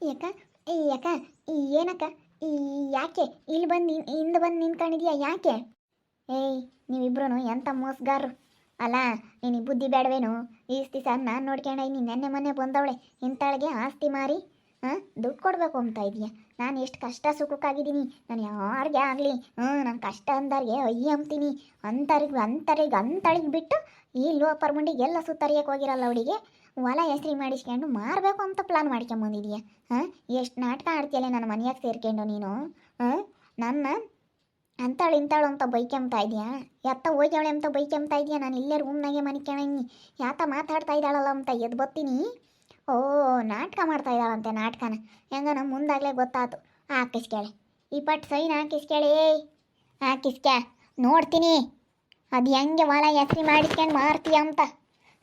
ಏಕ ಈ ಏನಕ್ಕ ಯಾಕೆ? ಇಲ್ಲಿ ಬಂದು ಹಿಂದೆ ಬಂದು ನಿಂತ್ಕೊಂಡಿದ್ಯಾ ಯಾಕೆ? ಏಯ್ ನೀವಿಬ್ರು ಎಂಥ ಮೋಸಗಾರರು? ಅಲ್ಲ ನೀನು ಬುದ್ಧಿ ಬೇಡವೇನು ಈಸ್ ಸರ್ ನಾನು ನೋಡ್ಕೊಂಡ ನೀನು ನೆನ್ನೆ ಮೊನ್ನೆ ಬಂದವಳೆ ಇಂಥಳಿಗೆ ಆಸ್ತಿ ಮಾರಿ, ಹಾಂ? ದುಡ್ಡು ಕೊಡಬೇಕು ಅಂತ ಇದೆಯಾ? ನಾನು ಎಷ್ಟು ಕಷ್ಟ ಸುಖಕ್ಕಾಗಿದ್ದೀನಿ. ನಾನು ಯಾರಿಗೆ ಆಗಲಿ ಹ್ಞೂ ನಾನು ಕಷ್ಟ ಅಂದವ್ರಿಗೆ ಅಯ್ಯ ಅಂತೀನಿ ಅಂಥವ್ರಿಗೆ ಅಂಥವ್ರಿಗೆ ಅಂಥಳಿಗೆ ಬಿಟ್ಟು ಈ ಲೋಪರ್ ಮುಂಡಿಗೆ ಎಲ್ಲ ಸುತ್ತರಿಯಕ್ಕೆ ಹೋಗಿರಲ್ಲ ಅವಳಿಗೆ ಹೊಲ ಹೆಸ್ರಿ ಮಾಡಿಸ್ಕೊಂಡು ಮಾರಬೇಕು ಅಂತ ಪ್ಲಾನ್ ಮಾಡ್ಕೊಂಬಂದಿದೀಯ? ಹಾಂ? ಎಷ್ಟು ನಾಟಕ ಆಡ್ತೀಯಲ್ಲ ನನ್ನ ಮನೆಯಾಗ ಸೇರ್ಕೊಂಡು ನೀನು? ಹಾಂ? ನನ್ನ ಅಂತಾಳು ಇಂತಾಳು ಅಂತ ಬೈಕೆಂಬ್ತಾ ಇದೆಯಾ? ಎತ್ತ ಹೋಗ್ಯವಳೆ ಅಂತ ಬೈಕೆಂಬ್ತಾ ಇದೆಯಾ? ನಾನು ಇಲ್ಲೇ ರೂಮ್ನಾಗೆ ಮನಿಕೆಣಿ ಯಾತ ಮಾತಾಡ್ತಾ ಇದ್ದಾಳಲ್ಲ ಅಂತ ಎದ್ದು ಬತ್ತೀನಿ. ಓ, ನಾಟಕ ಮಾಡ್ತಾ ಇದ್ದಾಳಂತೆ ನಾಟಕನ. ಹೆಂಗ ನಮ್ಮ ಮುಂದಾಗಲೇ ಗೊತ್ತಾಯ್ತು ಹಾಕಿಸ್ಕೇಳೆ ಈ ಪಟ್ ಸೈನ್ ಹಾಕಿಸ್ಕೇಳಿ ಹಾಕಿಸ್ಕ್ಯಾ ನೋಡ್ತೀನಿ. ಅದು ಹೆಂಗೆ ಹೊಲ ಹೆಸ್ರಿ ಮಾಡಿಸ್ಕೊಂಡು ಮಾರ್ತೀಯ ಅಂತ.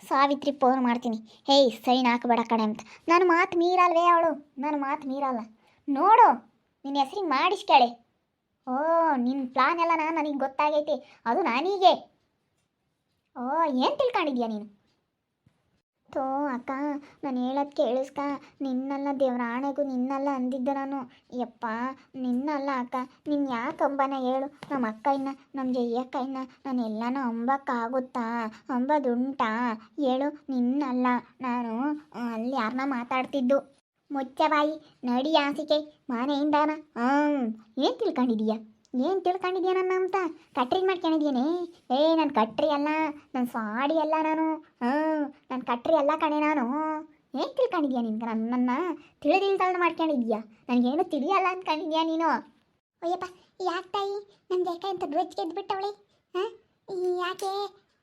ಸಾವಿತ್ರಿ ಫೋನ್ ಮಾಡ್ತೀನಿ. ಹೇಯ್, ಸೈನ್ ಹಾಕಬೇಡ ಕಡೆ ಅಂತ. ನನ್ನ ಮಾತು ಮೀರಲ್ವೇ ಅವಳು? ನನ್ನ ಮಾತು ಮೀರಲ್ಲ. ನೋಡು, ನಿನ್ನ ಹೆಸ್ರಿಗೆ ಮಾಡಿಸ್ಕೇಳೆ ಓ ನಿನ್ನ ಪ್ಲಾನ್ ಎಲ್ಲ ನಾನು ನನಗೆ ಗೊತ್ತಾಗೈತೆ. ಅದು ನಾನೀಗೆ. ಓ, ಏನು ತಿಳ್ಕೊಂಡಿದ್ಯಾ ನೀನು? ತೋ, ಅಕ್ಕ, ನಾನು ಹೇಳೋದು ಕೇಳಿಸ್ಕ. ನಿನ್ನಲ್ಲ ದೇವ್ರ ಆಣೆಗೂ ನಿನ್ನಲ್ಲ ಅಂದಿದ್ದೆ ನಾನು. ಯಪ್ಪ, ನಿನ್ನಲ್ಲ ಅಕ್ಕ. ನಿನ್ನ ಯಾಕೆ ಅಂಬನ ಹೇಳು? ನಮ್ಮ ಅಕ್ಕ ಇನ್ನ ನಮ್ಮ ಜಯ್ಯಕ್ಕ ಇನ್ನ, ನಾನು ಎಲ್ಲನೂ ಅಂಬಕ್ಕಾಗುತ್ತಾ ಅಂಬದುಂಟಾ? ಹೇಳು, ನಿನ್ನಲ್ಲ. ನಾನು ಅಲ್ಲಿ ಯಾರನ್ನ ಮಾತಾಡ್ತಿದ್ದು. ಮುಚ್ಚ ಬಾಯಿ, ನಡಿ ಆಸಿಕೆ ಮನೆಯಿಂದಾನ. ಹ್ಞೂ ಏನು ತಿಳ್ಕೊಂಡಿದೀಯ? ಏನು ತಿಳ್ಕೊಂಡಿದ್ಯಾ ನನ್ನ ಅಂತ? ಕಟ್ರಿ ಮಾಡ್ಕೊಂಡಿದ್ದೀನಿ. ಏ ನಾನು ಕಟ್ರಿ ಅಲ್ಲ ನನ್ನ ಸಾಡಿ ಅಲ್ಲ ನಾನು. ಹ್ಞೂ ನಾನು ಕಟ್ರಿ ಅಲ್ಲ ಕಣೆ ನಾನು. ಏನು ತಿಳ್ಕೊಂಡಿದ್ಯಾ ನಿನ್ಗೆ ನನ್ನನ್ನು ತಿಳಿದಿಲ್ದಳ್ನ ಮಾಡ್ಕೊಂಡಿದ್ಯಾ? ನನಗೇನು ತಿಳಿಯಲ್ಲ ಅಂದ್ಕೊಂಡಿದ್ಯಾ ನೀನು? ಅಯ್ಯಪ್ಪ ಯಾಕೆ ತಾಯಿ? ನಮ್ಮ ಯಾಕೆ ಅಂತ ಡ್ರಚ್ ಗೆದ್ಬಿಟ್ಟವಳೆ. ಹಾಂ ಯಾಕೆ?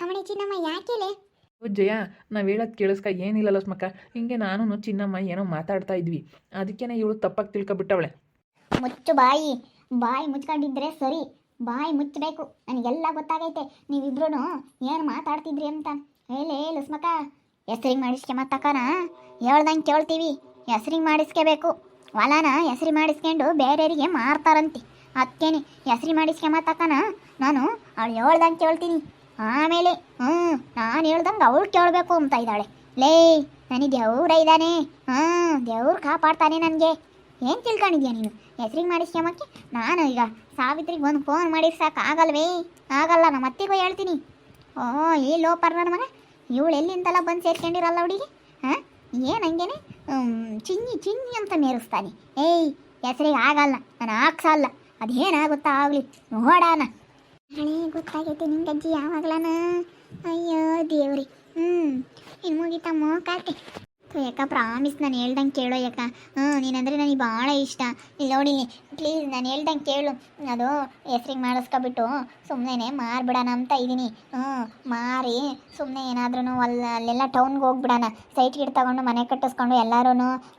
ಅವಳೆ ಚಿನ್ನಮ್ಮ ಯಾಕೆಲೆ ಜಯ ನಾವು ಹೇಳೋದು ಕೇಳಿಸ್ಕ ಏನಿಲ್ಲ ಸ್ಮಕ್ಕ. ಹಿಂಗೆ ನಾನು ಚಿನ್ನಮ್ಮ ಏನೋ ಮಾತಾಡ್ತಾ ಇದ್ವಿ. ಅದಕ್ಕೇನೆ ಇವಳು ತಪ್ಪಾಗಿ ತಿಳ್ಕೊಬಿಟ್ಟವಳೆ. ಮುಚ್ಚು ಬಾಯಿ. ಬಾಯಿ ಮುಚ್ಕೊಂಡಿದ್ರೆ ಸರಿ, ಬಾಯಿ ಮುಚ್ಚಬೇಕು. ನನಗೆಲ್ಲ ಗೊತ್ತಾಗೈತೆ. ನೀವಿಬ್ರು ಏನು ಮಾತಾಡ್ತಿದ್ರಿ ಅಂತ. ಹೇಳಿ, ಲಸ್ಮಕ್ಕ. ಹೆಸ್ರಿಗೆ ಮಾಡಿಸ್ಕೆ ಮತ್ತಕ್ಕನ ಹೇಳ್ದಂಗೆ ಕೇಳ್ತೀವಿ. ಹೆಸ್ರಿಗೆ ಮಾಡಿಸ್ಕೋಬೇಕು. ಹೊಲನ ಹೆಸ್ರಿ ಮಾಡಿಸ್ಕೊಂಡು ಬೇರೆಯವರಿಗೆ ಮಾರ್ತಾರಂತೆ. ಅದಕ್ಕೇನೆ ಹೆಸ್ರಿ ಮಾಡಿಸ್ಕೆ ಮತ್ತಕ್ಕನ ನಾನು ಅವಳು ಹೇಳ್ದಂಗೆ ಕೇಳ್ತೀನಿ. ಆಮೇಲೆ ಹ್ಞೂ ನಾನು ಹೇಳ್ದಂಗೆ ಅವಳು ಕೇಳಬೇಕು ಅಂತ ಇದ್ದಾಳೆ. ಲೇ, ನನಗೆ ದೇವ್ರ ಇದ್ದಾನೆ ಹ್ಞೂ ದೇವ್ರು ಕಾಪಾಡ್ತಾನೆ ನನಗೆ. ಏನು ತಿಳ್ಕೊಂಡಿದ್ಯಾ ನೀನು? ಹೆಸ್ರಿಗೆ ಮಾಡಿಸ್ಕೊಂಬಕ್ಕೆ ನಾನು ಈಗ ಸಾವಿತ್ರಿಗೆ ಒಂದು ಫೋನ್ ಮಾಡಿ ಸಾಕಾಗಲ್ವೇ ಆಗಲ್ಲ ನಮ್ಮ ಅತ್ತಿಗೂ ಹೇಳ್ತೀನಿ. ಓ, ಈ ಲೋ ಪರ್ನ ಮಗ? ಇವಳು ಎಲ್ಲಿಂದಲ್ಲ ಬಂದು ಸೇರ್ಕೊಂಡಿರಲ್ಲ ಅವಳಿಗೆ ಹಾಂ? ಏನು ಹಂಗೇನೆ? ಚಿನ್ನಿ ಚಿನ್ನಿ ಅಂತ ಮೇರಿಸ್ತಾನೆ. ಏಯ್, ಹೆಸ್ರಿಗೆ ಆಗಲ್ಲ, ನಾನು ಹಾಕ್ಸಲ್ಲ ಅದೇನಾಗುತ್ತಾ ಆಗಲಿ? ನೋಡೋಣ. ಹಣೆ ಗೊತ್ತಾಗೈತೆ ನಿಂಗೆ ಅಜ್ಜಿ ಯಾವಾಗಲಾನ? ಅಯ್ಯೋ ದೇವ್ರಿ. ಹ್ಞೂ ಇನ್ನು ಮುಗಿತಾ ಮೋಕಾತೆ ಯಾಕ ಪ್ರಾಮಿಸ್ ನಾನು ಹೇಳ್ದಂಗೆ ಕೇಳೋ ಯಾಕ ಹ್ಞೂ ನೀನಂದರೆ ನನಗೆ ಭಾಳ ಇಷ್ಟ. ಇಲ್ಲಿ ನೋಡಿ ಪ್ಲೀಸ್ ನಾನು ಹೇಳ್ದಂಗೆ ಕೇಳು. ಅದು ಹೆಸ್ರಿಗೆ ಮಾಡಿಸ್ಕೊಬಿಟ್ಟು ಸುಮ್ಮನೆ ಮಾರ್ಬಿಡೋಣ ಅಂತ ಇದ್ದೀನಿ ಹ್ಞೂ ಮಾರಿ ಸುಮ್ಮನೆ ಏನಾದ್ರೂ ಅಲ್ಲಿ ಅಲ್ಲೆಲ್ಲ ಟೌನ್ಗೆ ಹೋಗ್ಬಿಡೋಣ. ಸೈಟ್ ಗಿಡ ತೊಗೊಂಡು ಮನೆ ಕಟ್ಟಿಸ್ಕೊಂಡು ಎಲ್ಲರೂ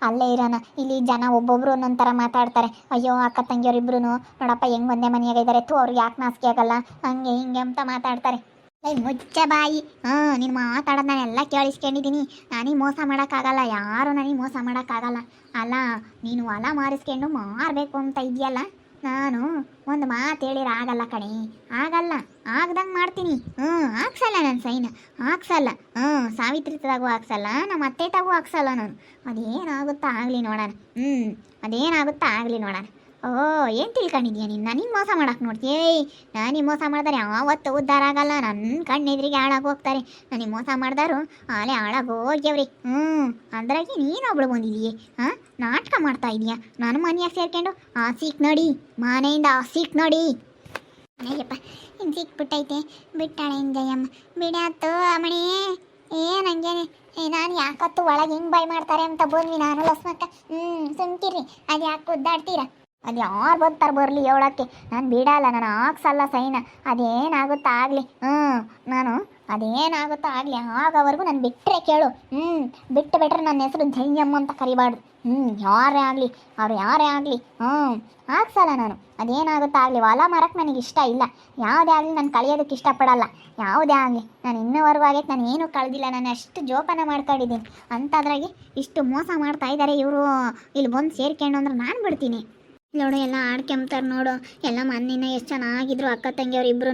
ಅಲ್ಲೇ ಇರೋಣ. ಇಲ್ಲಿ ಜನ ಒಬ್ಬೊಬ್ರು ಒಂದೊಂದು ಮಾತಾಡ್ತಾರೆ. ಅಯ್ಯೋ, ಅಕ್ಕ ತಂಗಿಯವ್ರಿಬ್ರು ನೋಡಪ್ಪ ಹೆಂಗೆ ಒಂದೇ ಮನೆಯಾಗ ಇದ್ದಾರೆ ತು ಅವ್ರಿಗೆ ಯಾಕೆ ನಾಚಿಕೆ ಆಗಲ್ಲ ಹಂಗೆ ಹಿಂಗೆ ಅಂತ ಮಾತಾಡ್ತಾರೆ. ಏಯ್ ಮುಚ್ಚ ಬಾಯಿ. ಹಾಂ ನೀನು ಮಾತಾಡೋದು ನಾನು ಎಲ್ಲ ಕೇಳಿಸ್ಕೊಂಡಿದ್ದೀನಿ. ನನಗೆ ಮೋಸ ಮಾಡೋಕ್ಕಾಗಲ್ಲ. ಯಾರು ನನಗೆ ಮೋಸ ಮಾಡೋಕ್ಕಾಗಲ್ಲ. ಅಲ್ಲ, ನೀನು ಹೊಲ ಮಾರಿಸ್ಕೊಂಡು ಮಾರಬೇಕು ಅಂತ ಇದೆಯಲ್ಲ ನಾನು ಒಂದು ಮಾತು ಹೇಳಿರ ಆಗಲ್ಲ ಕಣೆ. ಆಗಲ್ಲ. ಆಗ್ದಂಗೆ ಮಾಡ್ತೀನಿ. ಹ್ಞೂ ಹಾಕ್ಸಲ್ಲ ನನ್ನ ಸೈನ್. ಹಾಕ್ಸಲ್ಲ ಹ್ಞೂ ಸಾವಿತ್ರಿ ತಗು ಹಾಕ್ಸಲ್ಲ ನಮ್ಮ ಅತ್ತೆ ತಗು ಹಾಕ್ಸಲ್ಲ ನಾನು. ಅದೇನಾಗುತ್ತಾ ಆಗಲಿ ನೋಡೋಣ. ಹ್ಞೂ ಅದೇನಾಗುತ್ತಾ ಆಗಲಿ ನೋಡೋಣ. ಓ, ಏನು ತಿಳ್ಕೊಂಡಿದ್ಯಾ ನೀನು? ನನಗೆ ಮೋಸ ಮಾಡಕ್ಕೆ ನೋಡ್ತೀಯ ನನಗೆ ಮೋಸ ಮಾಡಿದ್ರೆ. ಯಾವತ್ತು ಉದ್ಧಾರ ಆಗಲ್ಲ. ನನ್ನ ಕಣ್ಣೆದ್ರಿಗೆ ಹಾಳಾಗಿ ಹೋಗ್ತಾರೆ. ನನಗೆ ಮೋಸ ಮಾಡ್ದಾರು ಆಲೆ ಹಾಳಾಗಿ ಹೋಗ್ಯವ್ರಿ. ಹ್ಞೂ ಅದ್ರಾಗೆ ಒಬ್ಳು ಬಂದಿದೀಯ ಹಾಂ? ನಾಟಕ ಮಾಡ್ತಾ ಇದೀಯಾ ನಾನು ಮನೆಯಾಗ ಸೇರ್ಕೊಂಡು ಆ ಸೀಕ್ ನೋಡಿ. ಮನೆಯಿಂದ ಆ ಸೀಕ್ ನೋಡಿ. ಅಯ್ಯಪ್ಪ ಹಿಂಗೆ ಸಿಕ್ಬಿಟ್ಟೈತೆ ಬಿಟ್ಟಾಳೆ ಹಿಂಗಯ್ಯಮ್ಮ? ಬಿಡಾತು ಅಮ್ಮಣಿ ಏ ನಾನು ಯಾಕತ್ತು ಒಳಗೆ ಹಿಂಗೆ ಬಾಯ್ ಮಾಡ್ತಾರೆ ಅಂತ ಬಂದ್ವಿ ನಾನು ಲಸ್ಮಕ್ಕ ಹ್ಞೂ ಸುಮ್ಕಿರಿ. ಅದು ಯಾಕೆ ಉದ್ದಾಡ್ತೀರಾ? ಅದು ಯಾರು ಬರ್ತಾರೆ ಬರಲಿ ಹೇಳೋಕ್ಕೆ ನಾನು ಬಿಡಲ್ಲ, ನಾನು ಹಾಕ್ಸಲ್ಲ ಸೈನ. ಅದೇನಾಗುತ್ತಾ ಆಗಲಿ? ಹ್ಞೂ ನಾನು ಅದೇನಾಗುತ್ತಾ ಆಗಲಿ? ಆಗೋವರೆಗೂ ನಾನು ಬಿಟ್ಟರೆ ಕೇಳು. ಹ್ಞೂ ಬಿಟ್ಟು ಬಿಟ್ಟರೆ ನನ್ನ ಹೆಸರು ಜಯ್ಯಮ್ಮ ಅಂತ ಕರಿಬಾರ್ದು. ಹ್ಞೂ ಯಾರೇ ಆಗಲಿ, ಅವ್ರು ಯಾರೇ ಆಗಲಿ? ಹ್ಞೂ ಹಾಕ್ಸಲ್ಲ ನಾನು. ಅದೇನಾಗುತ್ತಾ ಆಗಲಿ? ಹೊಲ ಮರಕ್ಕೆ ನನಗೆ ಇಷ್ಟ ಇಲ್ಲ. ಯಾವುದೇ ಆಗಲಿ ನಾನು ಕಳಿಯೋದಕ್ಕೆ ಇಷ್ಟಪಡಲ್ಲ. ಯಾವುದೇ ಆಗಲಿ. ನಾನು ಇನ್ನೂವರೆಗೂ ಆಗೈತೆ, ನಾನು ಏನೂ ಕಳೆದಿಲ್ಲ. ನಾನು ಅಷ್ಟು ಜೋಪಾನ ಮಾಡ್ಕೊಂಡಿದ್ದೀನಿ. ಅಂಥದ್ರಾಗೆ ಇಷ್ಟು ಮೋಸ ಮಾಡ್ತಾ ಇದ್ದಾರೆ ಇವರು. ಇಲ್ಲಿ ಬಂದು ಸೇರ್ಕೊಂಡು ಅಂದ್ರೆ ನಾನು ಬಿಡ್ತೀನಿ. ನೋಡು, ಎಲ್ಲ ಆಡ್ಕೊಂಬ್ತಾರೆ ನೋಡು. ಎಲ್ಲ ಮನ್ನಿನ ಎಷ್ಟು ಚೆನ್ನಾಗಿದ್ರು ಅಕ್ಕ ತಂಗಿಯವ್ರು ಇಬ್ರು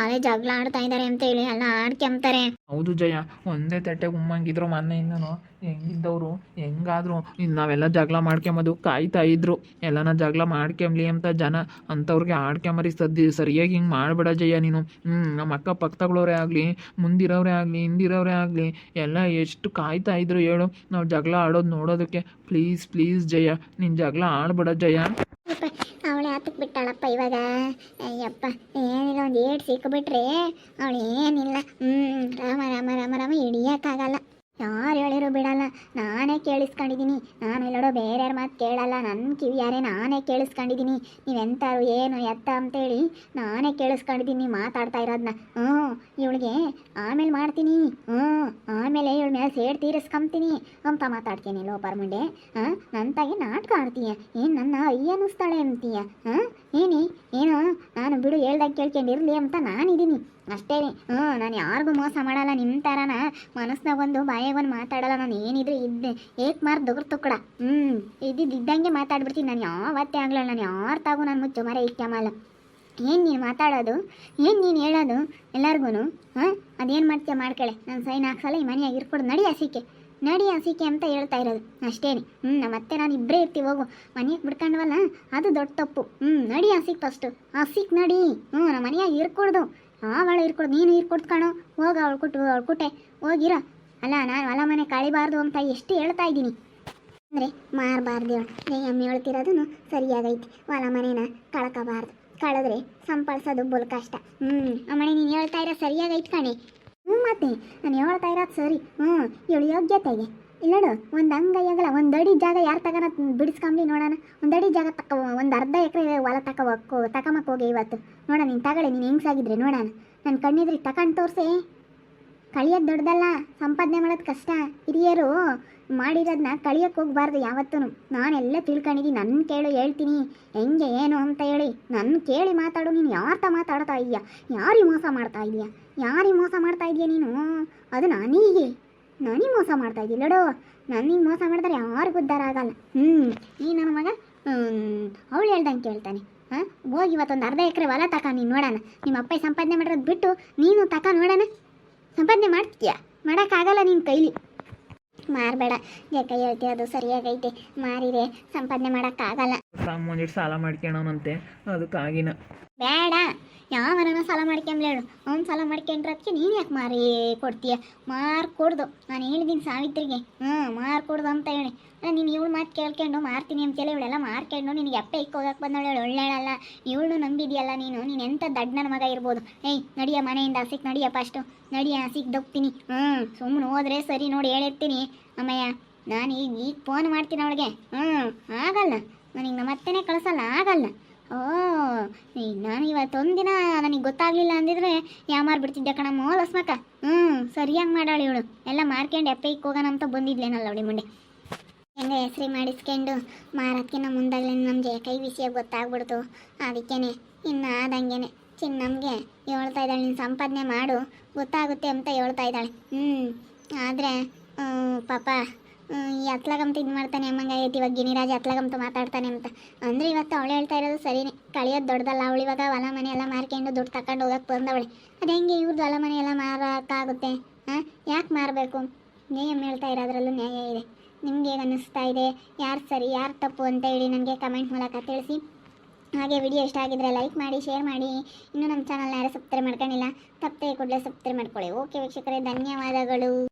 ಆಲೇ ಜಗಳ ಆಡ್ತಾ ಇದ್ದಾರೆ ಅಂತ ಹೇಳಿ ಎಲ್ಲ ಆಡ್ಕೊಂಬ್ತಾರೆ ಹೌದು ಜಯ, ಒಂದೇ ತಟ್ಟೆ ಉಮ್ಮಂಗಿದ್ರು ಮೊನ್ನೆಯಿಂದನು ಹೆಂಗಿದ್ದವರು, ಹೆಂಗಾದ್ರು ನಾವೆಲ್ಲ ಜಗಳ ಮಾಡ್ಕೊಂಬೋದು ಕಾಯ್ತಾ ಇದ್ರು. ಎಲ್ಲನ ಜಗಳ ಮಾಡ್ಕೊಂಬ್ಲಿ ಅಂತ ಜನ ಅಂಥವ್ರಿಗೆ ಆಡ್ಕೊಂಬರಿ ಸದ್ದಿ ಸರಿಯಾಗಿ ಹಿಂಗೆ ಮಾಡಬೇಡ ಜಯ ನೀನು. ಹ್ಞೂ ನಮ್ಮ ಅಕ್ಕ ಪಕ್ಕದಗಳವರೇ ಆಗಲಿ, ಮುಂದಿರೋರೇ ಆಗಲಿ, ಹಿಂದಿರೋರೇ ಆಗಲಿ, ಎಲ್ಲ ಎಷ್ಟು ಕಾಯ್ತಾ ಇದ್ರು ಹೇಳು. ನಾವು ಜಗಳ ಆಡೋದು ನೋಡೋದಕ್ಕೆ ಪ್ಲೀಸ್ ಪ್ಲೀಸ್ ಜಯ, ನೀನು ಜಗಳ ಆಡಬೇಡ ಜಯ. ಅವಳೇ ಹತ್ತಕ್ಕೆ ಬಿಟ್ಟಾಳಪ್ಪ ಇವಾಗ. ಅಯ್ಯಪ್ಪ, ಏನಿಲ್ಲ, ಒಂದು ಏಟ್ ಸಿಕ್ಕಿಬಿಟ್ರೆ ಅವಳು ಏನಿಲ್ಲ. ಹ್ಞೂ ರಾಮ ರಾಮ ರಾಮ ರಾಮ ಹಿಡಿಯೋಕ್ಕಾಗಲ್ಲ ಯಾರು ಹೇಳಿರೋ ಬಿಡಲ್ಲ. ನಾನೇ ಕೇಳಿಸ್ಕೊಂಡಿದ್ದೀನಿ ನಾನು ಎಲ್ಲೋಡೋ ಬೇರೆಯವ್ರ ಮಾತು ಕೇಳಲ್ಲ. ನನ್ನ ಕಿವಿಯಾರೆ ನಾನೇ ಕೇಳಿಸ್ಕೊಂಡಿದ್ದೀನಿ ನೀವೆಂತಾರು, ಏನು, ಎತ್ತ ಅಂತೇಳಿ ನಾನೇ ಕೇಳಿಸ್ಕೊಂಡಿದ್ದೀನಿ ಮಾತಾಡ್ತಾ ಇರೋದನ್ನ ಹ್ಞೂ ಇವಳಿಗೆ ಆಮೇಲೆ ಮಾಡ್ತೀನಿ. ಹ್ಞೂ ಆಮೇಲೆ ಇವಳ ಮೇಲೆ ಸೇಡ್ ತೀರಿಸ್ಕೊಂತೀನಿ ಅಂತ ಮಾತಾಡ್ತೀನಿ ಲೋಪರ್ ಮುಂಡೆ. ಹಾಂ, ನಂತಾಗಿ ನಾಟಕ ಆಡ್ತೀಯ ಏನು ನನ್ನ ಅಯ್ಯ ಅನ್ನಿಸ್ತಾಳೆ ಅಂತೀಯ? ಹಾಂ, ಏನಿ? ಏನು? ನಾನು ಬಿಡು ಹೇಳ್ದಾಗ ಕೇಳ್ಕೊಂಡಿರಲಿ ಅಂತ ನಾನಿದ್ದೀನಿ ಅಷ್ಟೇ ಹ್ಞೂ, ನಾನು ಯಾರಿಗೂ ಮೋಸ ಮಾಡಲ್ಲ ನಿಮ್ಮ ಥರನ ಮನಸ್ಸಿನಾಗ ಒಂದು ಬಾಯಾಗ ಒಂದು ಮಾತಾಡಲ್ಲ, ನಾನು ಏನಿದ್ರು ಇದ್ದೆ ಏಕ್ ಮಾರ್ ದೊಗ್ರ ತುಕ್ಕಡ. ಹ್ಞೂ ಇದ್ದಿದ್ದು ಇದ್ದಂಗೆ ಮಾತಾಡ್ಬಿಡ್ತೀನಿ. ನಾನು ಯಾವತ್ತೇ ಆಗಲ್ಲ ನಾನು ಯಾರ ತಾಗೂ ನಾನು ಮುಚ್ಚು ಮರ ಇಕ್ಕಮಲ್ಲ ಏನು ನೀನು ಮಾತಾಡೋದು? ಏನು ನೀನು ಹೇಳೋದು? ಎಲ್ಲರಿಗೂ ಹಾಂ? ಅದೇನು ಮಾಡ್ತೀಯ ಮಾಡ್ಕೊಳ್ಳೆ ನಾನು ಸೈನ್ ಹಾಕ್ಸಲ್ಲ, ಈ ಮನೆಯಾಗಿ ಇರ್ಕೊಡು. ನಡಿ ಹಸಿಕೆ. ನಡಿ ಹಸಿಕೆ ಅಂತ ಹೇಳ್ತಾ ಇರೋದು. ಅಷ್ಟೇನೆ ಹ್ಞೂ ನಮ್ಮ ಅತ್ತೆ, ನಾನು ಇಬ್ಬರೇ ಇರ್ತೀವಿ, ಹೋಗು. ಮನೆಗೆ ಬಿಡ್ಕೊಂಡ್ವಲ್ಲ, ಅದು ದೊಡ್ಡ ತಪ್ಪು. ಹ್ಞೂ ನಡಿ ಹಸಿಕ್ ಫಸ್ಟು ಹಸಿಕ್ ನಡಿ. ಹ್ಞೂ ನಮ್ಮ ಮನೆಯಾಗಿ ಇರ್ಕೊಡ್ದು. ಅವಳು ಇರ್ಕೊಡು, ನೀನು ಇರ್ಕೊಡ್ತು ಕಾಣು. ಹೋಗ ಅವಳು ಕೊಟ್ಟು, ಅವಳು ಕೊಟ್ಟೆ. ಹೋಗಿರ. ಅಲ್ಲ, ನಾನು ಹೊಲ ಮನೆ ಕಳಿಬಾರ್ದು ಅಂತ ಎಷ್ಟು ಹೇಳ್ತಾ ಇದ್ದೀನಿ. ಅಂದರೆ ಮಾರಬಾರ್ದು ಅಮ್ಮ ಹೇಳ್ತಿರೋದು ಸರಿಯಾಗೈತಿ. ಹೊಲ ಮನೇನ ಕಳ್ಕೋಬಾರ್ದು. ಕಳೆದ್ರೆ ಸಂಪಾದಿಸೋದು ಬುಲ್ ಕಷ್ಟ. ಹ್ಞೂ ಅಮ್ಮನೆ ನೀನು ಹೇಳ್ತಾ ಇರೋ ಸರಿಯಾಗೈತೆ ಕಣೆ. ಹ್ಞೂ ಮತ್ತೆ, ನಾನು ಹೇಳ್ತಾ ಇರೋದು ಸರಿ. ಹ್ಞೂ ಇವಳು ಯೋಗ್ಯತೆಗೆ. ಇಲ್ಲಡು ಒಂದು ಅಂಗೈಯಾಗಲ್ಲ ಒಂದು ಅಡಿ ಜಾಗ ಯಾರು ತಗೋಣ ಬಿಡಿಸ್ಕೊಂಬಿ ನೋಡೋಣ. ಒಂದು ಅಡಿ ಜಾಗ ತಕ್ಕ ಒಂದು ಅರ್ಧ ಎಕರೆ ಹೊಲ ತಕ ತಕಮಕ್ ಹೋಗಿ ಇವತ್ತು. ನೋಡೋಣ ನೀನು ತಗೊಳ್ಳಿ, ನೀನು ಹೆಂಗ್ಸಾಗಿದ್ರೆ ನೋಡೋಣ. ನನ್ನ ಕಣ್ಣಿದ್ರಿ ತಗೊಂಡು ತೋರಿಸಿ. ಕಳಿಯೋದು ದೊಡ್ಡದಲ್ಲ, ಸಂಪಾದನೆ ಮಾಡೋದು ಕಷ್ಟ. ಹಿರಿಯರು ಮಾಡಿರೋದನ್ನ ಕಳಿಯೋಕೆ ಹೋಗ್ಬಾರ್ದು ಯಾವತ್ತೂ ನಾನೆಲ್ಲ ತಿಳ್ಕೊಂಡಿದ್ದೀನಿ ನನ್ನ ಕೇಳು ಹೇಳ್ತೀನಿ. ಹೆಂಗೆ, ಏನು ಅಂತ ಹೇಳಿ. ನನ್ನ ಕೇಳಿ ಮಾತಾಡು, ನೀನು ಯಾರ್ತ ಮಾತಾಡ್ತಾ ಇದೀಯ? ಯಾರಿಗೆ ಮೋಸ ಮಾಡ್ತಾ ಇದೀಯ? ಯಾರಿಗೆ ಮೋಸ ಮಾಡ್ತಾ ಇದೀಯ ನೀನು? ಅದು ನನಗೆ ನನಗೆ ಮೋಸ ಮಾಡ್ತಾ ಇದ್ದೀನಿ ನನಗೆ ಮೋಸ ಮಾಡಿದ್ರೆ ಯಾರಿಗೂ ಉದ್ಧಾರ ಆಗಲ್ಲ. ಹ್ಞೂ ಈ ನನ್ನ ಮಗ ಅವಳು ಹೇಳ್ದಂಗೆ ಕೇಳ್ತಾನೆ. ಹಾಂ, ಹೋಗಿ ಇವತ್ತೊಂದು ಅರ್ಧ ಎಕರೆ ಹೊಲ ತಕ ನೀನು ನೋಡೋಣ. ನಿಮ್ಮ ಅಪ್ಪ ಸಂಪಾದನೆ ಮಾಡಿರೋದು ಬಿಟ್ಟು ನೀನು ತಕ ನೋಡೋಣ. ಸಂಪಾದನೆ ಮಾಡ್ತೀಯಾ? ಮಾಡೋಕ್ಕಾಗಲ್ಲ ನಿನ್ನ ಕೈಲಿ. ಮಾರಬೇಡ. ಯಾಕೆ ಹೇಳ್ತೀಯ? ಅದು ಸರಿಯಾಗೈತೆ. ಮಾರಿದೆ ಸಂಪಾದನೆ ಮಾಡೋಕ್ಕಾಗಲ್ಲ. ಸಾಮಾನ್ಯ ಸಾಲ ಮಾಡ್ಕೊಳ್ಳೋನಂತೆ ಅದಕ್ಕೆ ಆಗಿನ ಬೇಡ. ಯಾವನ ಸಾಲ ಮಾಡ್ಕೊಂಬ್ಲ ಹೇಳು. ಅವ್ನು ಸಾಲ ಮಾಡ್ಕೊಂಡ್ರೆ ಅದಕ್ಕೆ ನೀನು ಯಾಕೆ ಮಾರಿ ಕೊಡ್ತೀಯ? ಮಾರ್ ಕೊಡ್ದು. ನಾನು ಹೇಳಿದ್ದೀನಿ ಸಾವಿತ್ರಿಗೆ. ಹ್ಞೂ ಮಾರ್ ಕೊಡ್ದು ಅಂತ ಹೇಳಿ. ಅಲ್ಲ, ನೀನು ಇವಳು ಮಾತು ಕೇಳ್ಕೊಂಡು ಮಾರ್ತೀನಿ ಅಂತೇಳಿ ಇವಳೆಲ್ಲ ಮಾರ್ಕೊಂಡು ನಿನಗೆ ಅಪ್ಪೆ ಇಕ್ಕ ಹೋಗಕ್ಕೆ ಬಂದವಳು ಹೇಳಿ. ಒಳ್ಳೆಯಲ್ಲ ಇವಳು ನಂಬಿದೆಯಲ್ಲ ನೀನು. ನೀನು ಎಂಥ ದಡ್ಡ ನನ್ನ ಮಗ ಇರ್ಬೋದು. ಏಯ್, ನಡಿಯ ಮನೆಯಿಂದ ಹಸಿಕ್ ನಡಿಯ ಫಸ್ಟು. ನಡಿಯ ಹಸಿಕ್ ದೊಗ್ತೀನಿ ಹ್ಞೂ ಸುಮ್ಮನೆ ಹೋದ್ರೆ ಸರಿ ನೋಡಿ ಹೇಳಿರ್ತೀನಿ. ಅಮ್ಮಯ್ಯ ನಾನು ಈಗ ಈಗ ಫೋನ್ ಮಾಡ್ತೀನಿ ಅವಳಿಗೆ. ಹ್ಞೂ ಆಗಲ್ಲ. ನನಗೆ ನಮ್ಮ ಅತ್ತೆನೇ ಕಳಿಸಲ್ಲ, ಆಗಲ್ಲ. ಓ ಈಗ ನಾನು ದಿನ ನನಗೆ ಗೊತ್ತಾಗಲಿಲ್ಲ ಅಂದಿದ್ರೆ ಬಿಡ್ತಿದ್ದೆ ಕಣಮ್ಮ, ಲಸ್ಮಕ್ಕ? ಹ್ಞೂ ಸರಿಯಾಗಿ ಮಾಡಾಳಿ ಇವಳು. ಎಲ್ಲ ಮಾರ್ಕೊಂಡು ಎಪ್ಪೈಕ್ ಹೋಗೋಣ ಅಂತ ಬಂದಿದ್ಲೇನಲ್ಲ ಅವಳಿ ಮುಂದೆ. ಹೆಂಗೆ ಹೆಸ್ರಿ ಮಾಡಿಸ್ಕೊಂಡು ಮಾರೋದ್ಕಿನ್ನ ಮುಂದಾಗಲೇ ನಮಗೆ ಕೈ ವಿಷಯ ಗೊತ್ತಾಗ್ಬಿಡ್ತು. ಅದಕ್ಕೇನೆ, ಇನ್ನು ಆದಂಗೆನೆ. ನಮಗೆ ಹೇಳ್ತಾ ಇದ್ದಾಳೆ, ನೀನು ಸಂಪಾದನೆ ಮಾಡು, ಗೊತ್ತಾಗುತ್ತೆ ಅಂತ ಹೇಳ್ತಾ ಇದ್ದಾಳೆ. ಹ್ಞೂ ಆದರೆ ಪಾಪ ಅತ್ಲಗಂತ ಇದು ಮಾಡ್ತಾನೆ ಅಮ್ಮಂಗೆ ಐತಿ ಇವಾಗ ಗಿನಿರಾಜ್ ಅತ್ಲಗಂತ ಮಾತಾಡ್ತಾನೆ ಅಂತ. ಅಂದ್ರೆ ಇವತ್ತು ಅವಳು ಹೇಳ್ತಾ ಇರೋದು ಸರಿನೇ. ಕಳಿಯೋದು ದೊಡ್ಡದಲ್ಲ, ಅವಳು ಇವಾಗ ಹೊಲ ಮನೆ ಎಲ್ಲ ಮಾರ್ಕೊಂಡು ದುಡ್ಡು ತಗೊಂಡು ಹೋಗಕ್ಕೆ ಬಂದವಳೆ. ಅದು ಹೆಂಗೆ ಇವ್ರದ್ದು ಹೊಲ ಮನೆ ಎಲ್ಲ ಮಾರೋಕ್ಕಾಗುತ್ತೆ? ಹಾಂ ಯಾಕೆ ಮಾರಬೇಕು? ನ್ಯಾಯ ಹೇಳ್ತಾ ಇರೋದ್ರಲ್ಲೂ ನ್ಯಾಯ ಇದೆ. ನಿಮ್ಗೆ ಅನ್ನಿಸ್ತಾ ಇದೆ? ಯಾರು ಸರಿ, ಯಾರು ತಪ್ಪು ಅಂತ ಹೇಳಿ ನನಗೆ ಕಮೆಂಟ್ ಮೂಲಕ ತಿಳಿಸಿ. ಹಾಗೆ ವಿಡಿಯೋ ಇಷ್ಟ ಆಗಿದ್ರೆ ಲೈಕ್ ಮಾಡಿ ಶೇರ್ ಮಾಡಿ. ಇನ್ನೂ ನಮ್ಮ ಚಾನಲ್ನ ಯಾರು ಸಬ್ಸ್ಕ್ರೈಬ್ ಮಾಡ್ಕೊಂಡಿಲ್ಲ, ತಪ್ಪದೆ ಕೂಡಲೇ ಸಬ್ಸ್ಕ್ರೈಬ್ ಮಾಡ್ಕೊಳ್ಳಿ. ಓಕೆ ವೀಕ್ಷಕರೇ, ಧನ್ಯವಾದಗಳು.